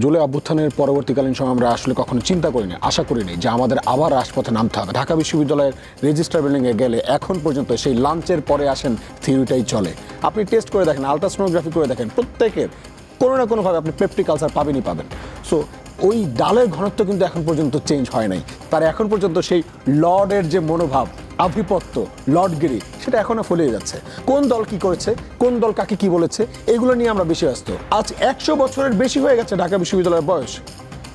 জুলাই অভ্যুত্থানের পরবর্তীকালীন সময় আমরা আসলে কখনো চিন্তা করিনি, আশা করিনি যে আমাদের আবার রাজপথে নামতে হবে। ঢাকা বিশ্ববিদ্যালয়ের রেজিস্টার বিল্ডিংয়ে গেলে এখন পর্যন্ত সেই লাঞ্চের পরে আসেন থিওরিটাই চলে। আপনি টেস্ট করে দেখেন, আলট্রাসোনোগ্রাফি করে দেখেন, প্রত্যেকের কোনো না কোনোভাবে আপনি পেপটিক কালচার পাবেনই পাবেন। সো ওই ডালের ঘনত্ব কিন্তু এখন পর্যন্ত চেঞ্জ হয় নাই। তার এখন পর্যন্ত সেই লর্ডের যে মনোভাব আধিপত্য লর্ডগিরি সেটা এখনও ফলিয়ে যাচ্ছে। কোন দল কি করেছে, কোন দল কাকে কি বলেছে, এগুলো নিয়ে আমরা বেশি ব্যস্ত। আজ একশো বছরের বেশি হয়ে গেছে ঢাকা বিশ্ববিদ্যালয়ের বয়স।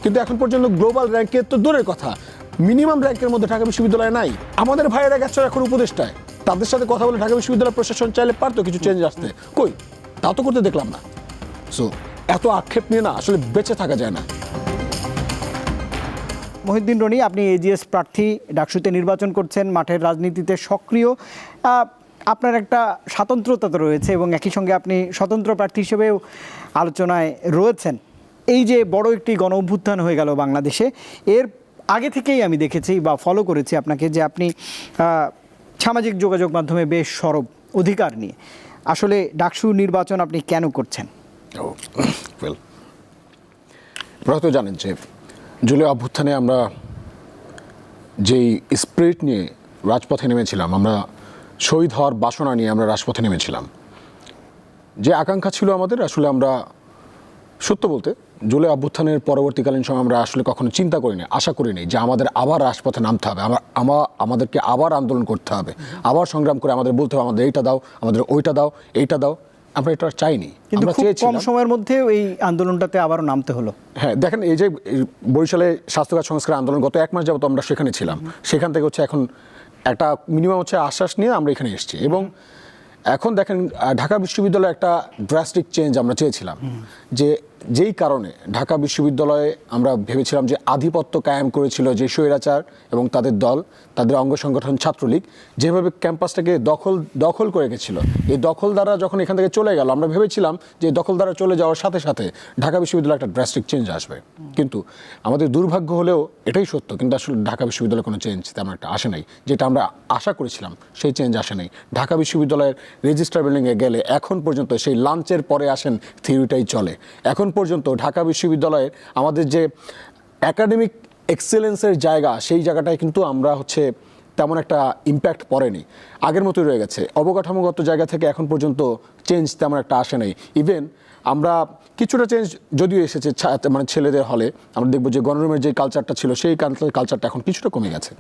কিন্তু এখন পর্যন্ত গ্লোবাল র্যাঙ্কের তো দূরের কথা। মিনিমাম র্যাঙ্কের মধ্যে ঢাকা বিশ্ববিদ্যালয় নাই। আমাদের ভাইয়েরা গেছে এখন উপদেষ্টায়। তাদের সাথে কথা বলে ঢাকা বিশ্ববিদ্যালয় প্রশাসন চাইলে পারতো কিছু চেঞ্জ আসতে। কই? তা তো করতে দেখলাম না। সো এত আক্ষেপ নিয়ে না আসলে বেঁচে থাকা যায় না। মহিউদ্দিন রনি, আপনি এজিএস প্রার্থী, ডাকসুতে নির্বাচন করছেন, মাঠের রাজনীতিতে সক্রিয়। আপনার একটা স্বাতন্ত্রতা তো রয়েছে এবং একই সঙ্গে আপনি স্বতন্ত্র প্রার্থী হিসেবেও আলোচনায় রয়েছেন। এই যে বড় একটি গণ অভ্যুত্থান হয়ে গেল বাংলাদেশে, এর আগে থেকেই আমি দেখেছি বা ফলো করেছি আপনাকে যে আপনি সামাজিক যোগাযোগ মাধ্যমে বেশ সরব অধিকার নিয়ে। আসলে ডাকসু নির্বাচন আপনি কেন করছেন? তো জানেন যে জুলাই অভ্যুত্থানে আমরা যেই স্পিরিট নিয়ে রাজপথে নেমেছিলাম, আমরা শহীদ হওয়ার বাসনা নিয়ে আমরা রাজপথে নেমেছিলাম, যে আকাঙ্ক্ষা ছিল আমাদের, আসলে আমরা সত্য বলতে জুলাই অভ্যুত্থানের পরবর্তীকালীন সময় আমরা আসলে কখনো চিন্তা করিনি, আশা করিনি যে আমাদের আবার রাজপথে নামতে হবে, আমার, আমা, আমাদেরকে আবার আন্দোলন করতে হবে, আবার সংগ্রাম করে আমাদের বলতে হবে, আমাদের এইটা দাও, আমাদের ওইটা দাও, এইটা দাও। আমরা এটা চাইনি কিন্তু খুব কম সময়ের মধ্যে এই আন্দোলনটাতে আবারও নামতে হলো। হ্যাঁ দেখেন এই যে বরিশালে স্বাস্থ্যকার সংস্কার আন্দোলন গত এক মাস যাবত আমরা সেখানে ছিলাম। সেখান থেকে হচ্ছে এখন একটা মিনিমাম হচ্ছে আশ্বাস নিয়ে আমরা এখানে এসেছি। এবং এখন দেখেন ঢাকা বিশ্ববিদ্যালয়ে একটা ড্রাস্টিক চেঞ্জ আমরা চেয়েছিলাম। যে যেই কারণে ঢাকা বিশ্ববিদ্যালয়ে আমরা ভেবেছিলাম যে আধিপত্য কায়েম করেছিল যে স্বৈরাচার এবং তাদের দল, তাদের অঙ্গ সংগঠন ছাত্রলীগ, যেভাবে ক্যাম্পাসটাকে দখল দখল করে গেছিল এই দখলদাররা যখন এখান থেকে চলে গেল, আমরা ভেবেছিলাম যে দখলদাররা চলে যাওয়ার সাথে সাথে ঢাকা বিশ্ববিদ্যালয়ে একটা ড্রাস্টিক চেঞ্জ আসবে। কিন্তু আমাদের দুর্ভাগ্য হলেও এটাই সত্য, কিন্তু আসলে ঢাকা বিশ্ববিদ্যালয়ে কোনো চেঞ্জ তেমন একটা আসে নাই। যেটা আমরা আশা করেছিলাম, সেই চেঞ্জ আসে নাই। ঢাকা বিশ্ববিদ্যালয়ের রেজিস্টার বিল্ডিংয়ে গেলে এখন পর্যন্ত সেই লাঞ্চের পরে আসেন থিওরিটাই চলে। এখন পর্যন্ত ঢাকা বিশ্ববিদ্যালয়ের আমাদের যে একাডেমিক এক্সেলেন্সের জায়গা, সেই জায়গাটায় কিন্তু আমরা হচ্ছে তেমন একটা ইম্প্যাক্ট পড়েনি। আগের মতোই রয়ে গেছে। অবকাঠামোগত জায়গা থেকে এখন পর্যন্ত চেঞ্জ তেমন একটা আসে নাই। ইভেন আমরা কিছুটা চেঞ্জ যদিও এসেছে মানে ছেলেদের হলে আমরা দেখব যে গণরুমের যে কালচারটা ছিল, সেই কালচারটা এখন কিছুটা কমে গেছে।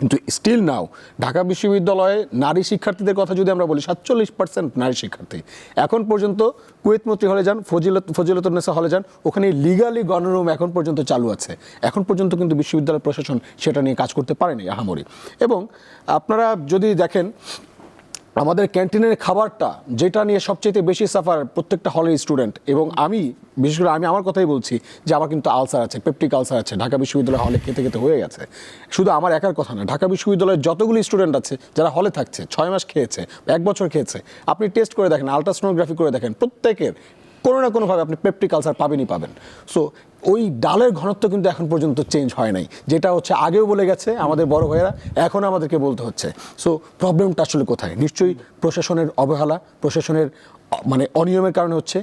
কিন্তু স্টিল নাও ঢাকা বিশ্ববিদ্যালয়ে নারী শিক্ষার্থীদের কথা যদি আমরা বলি, সাতচল্লিশ পার্সেন্ট নারী শিক্ষার্থী। এখন পর্যন্ত কুয়েত মন্ত্রী হলে যান, ফজিলত ফজিলতনেসা হলে যান, ওখানে লিগালি গণরুম এখন পর্যন্ত চালু আছে। এখন পর্যন্ত কিন্তু বিশ্ববিদ্যালয় প্রশাসন সেটা নিয়ে কাজ করতে পারেনি আহামরি। এবং আপনারা যদি দেখেন আমাদের ক্যান্টিনের খাবারটা, যেটা নিয়ে সবচেয়ে বেশি সাফার প্রত্যেকটা হলের স্টুডেন্ট এবং আমি, বিশেষ করে আমি আমার কথাই বলছি যে আমার কিন্তু আলসার আছে পেপটিক আলসার আছে, ঢাকা বিশ্ববিদ্যালয় হলে খেতে খেতে হয়ে গেছে। শুধু আমার একার কথা না, ঢাকা বিশ্ববিদ্যালয়ের যতগুলি স্টুডেন্ট আছে, যারা হলে থাকছে, ছয় মাস খেয়েছে, এক বছর খেয়েছে, আপনি টেস্ট করে দেখেন আলট্রাসোনোগ্রাফি করে দেখেন, প্রত্যেকের কোনো না কোনোভাবে আপনি পেপটিক আলসার পাবেনই পাবেন। সো ওই ডালের ঘনত্ব কিন্তু এখন পর্যন্ত চেঞ্জ হয় নাই। যেটা হচ্ছে আগেও বলে গেছে আমাদের বড় ভাইয়েরা, এখন আমাদেরকে বলতে হচ্ছে। সো প্রবলেমটা আসলে কোথায়? নিশ্চয়ই প্রশাসনের অবহেলা, প্রশাসনের মানে অনিয়মের কারণে হচ্ছে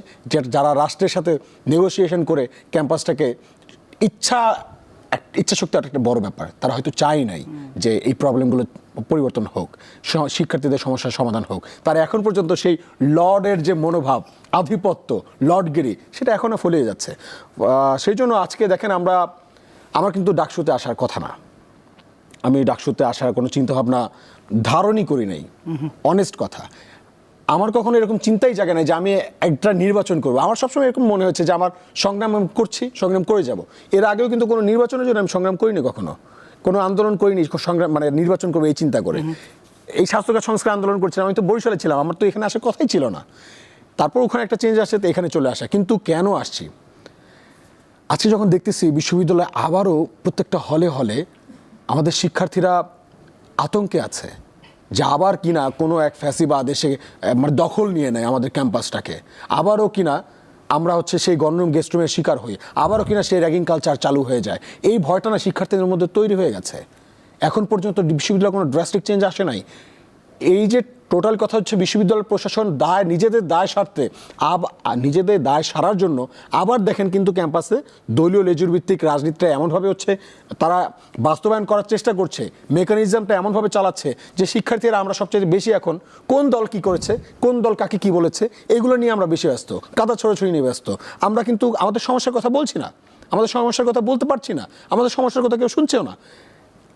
যারা রাষ্ট্রের সাথে নেগোসিয়েশন করে ক্যাম্পাসটাকে ইচ্ছা ইচ্ছা শক্তি একটা বড় ব্যাপার। তারা হয়তো চাই নাই যে এই প্রবলেমগুলো পরিবর্তন হোক শিক্ষার্থীদের সমস্যার সমাধান হোক, তারা এখন পর্যন্ত সেই লর্ডের যে মনোভাব, আধিপত্য, লর্ডগিরি, সেটা এখনও ফলিয়ে যাচ্ছে। সেই জন্য আজকে দেখেন আমরা, আমার কিন্তু ডাকসুতে আসার কথা না। আমি ডাকসুতে আসার কোনো চিন্তাভাবনা ধারণই করি নাই। অনেস্ট কথা। আমার কখনো এরকম চিন্তাই জাগে নাই যে আমি একটা নির্বাচন করব। আমার সবসময় এরকম মনে হচ্ছে যে আমার সংগ্রাম করছি, সংগ্রাম করে যাব। এর আগেও কিন্তু কোনো নির্বাচনের জন্য আমি সংগ্রাম করিনি কখনো। কোনো আন্দোলন করিনি, সংগ্রাম মানে নির্বাচন করবে এই চিন্তা করে। এই স্বাস্থ্যকর সংস্কার আন্দোলন করছিলাম, আমি তো বরিশালে ছিলাম, আমার তো এখানে আসার কথাই ছিল না। তারপর ওখানে একটা চেঞ্জ আসছে তো এখানে চলে আসা। কিন্তু কেন আসছি? আজকে যখন দেখতেছি, বিশ্ববিদ্যালয়ে আবারও প্রত্যেকটা হলে হলে আমাদের শিক্ষার্থীরা আতঙ্কে আছে যে আবার কিনা কোনো এক ফ্যাসিবাদ এসে মানে দখল নিয়ে নেয় আমাদের ক্যাম্পাসটাকে। আবারও কিনা আমরা হচ্ছে সেই গণরুম গেস্টরুমের শিকার হই। আবারও কিনা সেই র্যাগিং কালচার চালু হয়ে যায়। এই ভয়টা না শিক্ষার্থীদের মধ্যে তৈরি হয়ে গেছে। এখন পর্যন্ত বিশ্ববিদ্যালয়ে কোনো ড্রাস্টিক চেঞ্জ আসে নাই। এই যে টোটাল কথা হচ্ছে বিশ্ববিদ্যালয় প্রশাসন দায়, নিজেদের দায় সারতে আব, নিজেদের দায় সারার জন্য আবার দেখেন কিন্তু ক্যাম্পাসে দলীয় লেজুর ভিত্তিক রাজনীতিটা এমনভাবে হচ্ছে, তারা বাস্তবায়ন করার চেষ্টা করছে, মেকানিজমটা এমনভাবে চালাচ্ছে যে শিক্ষার্থীরা আমরা সবচেয়ে বেশি এখন কোন দল কি করেছে, কোন দল কাকে কি বলেছে, এগুলো নিয়ে আমরা বেশি ব্যস্ত, কাদা ছড়াছড়ি নিয়ে ব্যস্ত। আমরা কিন্তু আমাদের সমস্যার কথা বলছি না, আমাদের সমস্যার কথা বলতে পারছি না, আমাদের সমস্যার কথা কেউ শুনছেও না।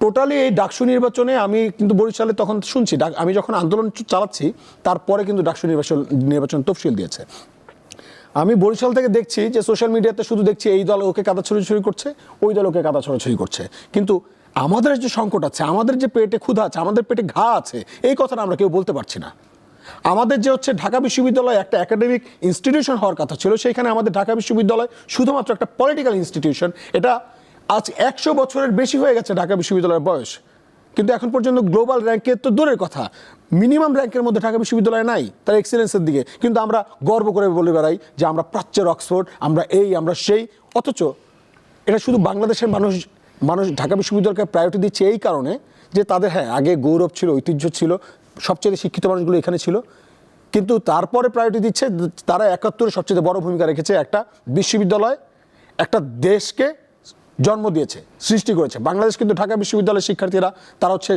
টোটালি এই ডাকসু নির্বাচনে আমি কিন্তু বরিশালে তখন শুনছি আমি যখন আন্দোলন চালাচ্ছি, তারপরে কিন্তু ডাকসু নির্বাচন নির্বাচন তফসিল দিয়েছে। আমি বরিশাল থেকে দেখছি যে সোশ্যাল মিডিয়াতে শুধু দেখছি এই দল ওকে কাদা ছড়াছড়ি করছে, ওই দল ওকে কাদা ছড়াছড়ি করছে। কিন্তু আমাদের যে সংকট আছে, আমাদের যে পেটে ক্ষুধা আছে, আমাদের পেটে ঘা আছে, এই কথাটা আমরা কেউ বলতে পারছি না। আমাদের যে হচ্ছে ঢাকা বিশ্ববিদ্যালয় একটা একাডেমিক ইনস্টিটিউশন হওয়ার কথা ছিল, সেইখানে আমাদের ঢাকা বিশ্ববিদ্যালয় শুধুমাত্র একটা পলিটিক্যাল ইনস্টিটিউশন এটা আজ একশো বছরের বেশি হয়ে গেছে ঢাকা বিশ্ববিদ্যালয়ের বয়স। কিন্তু এখন পর্যন্ত গ্লোবাল র্যাঙ্কের তো দূরের কথা। মিনিমাম র্যাঙ্কের মধ্যে ঢাকা বিশ্ববিদ্যালয় নাই, তার এক্সেলেন্সের দিকে। কিন্তু আমরা গর্ব করে বলে বেড়াই যে আমরা প্রাচ্যের অক্সফোর্ড, আমরা এই, আমরা সেই। অথচ এটা শুধু বাংলাদেশের মানুষ মানুষ ঢাকা বিশ্ববিদ্যালয়কে প্রায়োরিটি দিচ্ছে এই কারণে যে তাদের হ্যাঁ আগে গৌরব ছিল, ঐতিহ্য ছিল, সবচেয়ে শিক্ষিত মানুষগুলো এখানে ছিল। কিন্তু তারপরে প্রায়োরিটি দিচ্ছে, তারা একাত্তরে সবচেয়ে বড় ভূমিকা রেখেছে একটা বিশ্ববিদ্যালয়, একটা দেশকে জন্ম দিয়েছে, সৃষ্টি করেছে। বাংলাদেশ কিন্তু ঢাকা বিশ্ববিদ্যালয়ের শিক্ষার্থীরা, তারা হচ্ছে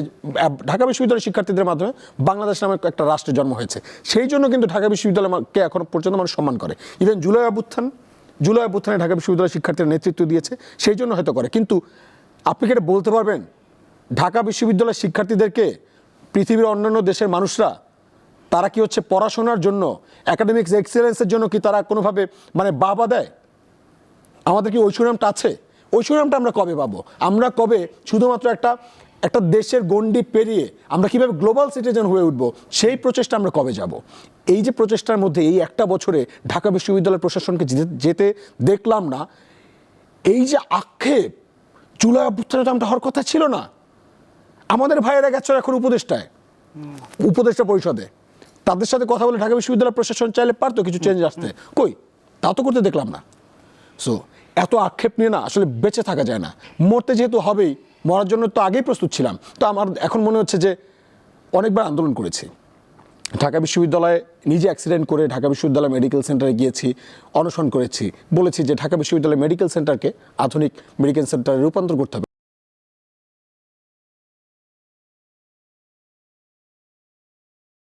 ঢাকা বিশ্ববিদ্যালয়ের শিক্ষার্থীদের মাধ্যমে বাংলাদেশ নামে একটা রাষ্ট্রের জন্ম হয়েছে। সেই জন্য কিন্তু ঢাকা বিশ্ববিদ্যালয়কে এখন পর্যন্ত মানুষ সম্মান করে। ইভেন জুলাই অভ্যুত্থান, জুলাই অভ্যুত্থানে ঢাকা বিশ্ববিদ্যালয়ের শিক্ষার্থীরা নেতৃত্ব দিয়েছে, সেই জন্য হয়তো করে। কিন্তু আপনি কি এটা বলতে পারবেন? ঢাকা বিশ্ববিদ্যালয়ের শিক্ষার্থীদেরকে পৃথিবীর অন্যান্য দেশের মানুষরা, তারা কি হচ্ছে পড়াশোনার জন্য একাডেমিক্স এক্সেলেন্সের জন্য কি তারা কোনোভাবে মানে বাবা দেয়? আমাদের কি ওই আছে? ওই সুনামটা আমরা কবে পাবো? আমরা কবে শুধুমাত্র একটা একটা দেশের গণ্ডি পেরিয়ে আমরা কীভাবে গ্লোবাল সিটিজেন হয়ে উঠবো, সেই প্রচেষ্টা আমরা কবে যাব? এই যে প্রচেষ্টার মধ্যে এই একটা বছরে ঢাকা বিশ্ববিদ্যালয় প্রশাসনকে যেতে- দেখলাম না, এই যে আক্ষেপ জুলাই অভ্যুত্থানে তো আমরা হওয়ার কথা ছিল না? আমাদের ভাইয়েরা গেছে এখন উপদেষ্টায়, উপদেষ্টা পরিষদে। তাদের সাথে কথা বলে ঢাকা বিশ্ববিদ্যালয় প্রশাসন চাইলে পারতো কিছু চেঞ্জ আসতে। কই? তা তো করতে দেখলাম না। সো এত আক্ষেপ নিয়ে না আসলে বেঁচে থাকা যায় না। মরতে যেহেতু হবেই, মরার জন্য তো আগেই প্রস্তুত ছিলাম। তো আমার এখন মনে হচ্ছে যে অনেকবার আন্দোলন করেছি। ঢাকা বিশ্ববিদ্যালয়ে নিজে অ্যাক্সিডেন্ট করে ঢাকা বিশ্ববিদ্যালয় মেডিকেল সেন্টারে গিয়েছি, অনশন করেছি। বলেছি যে ঢাকা বিশ্ববিদ্যালয় মেডিকেল সেন্টারকে আধুনিক মেডিকেল সেন্টারে রূপান্তর করতে হবে।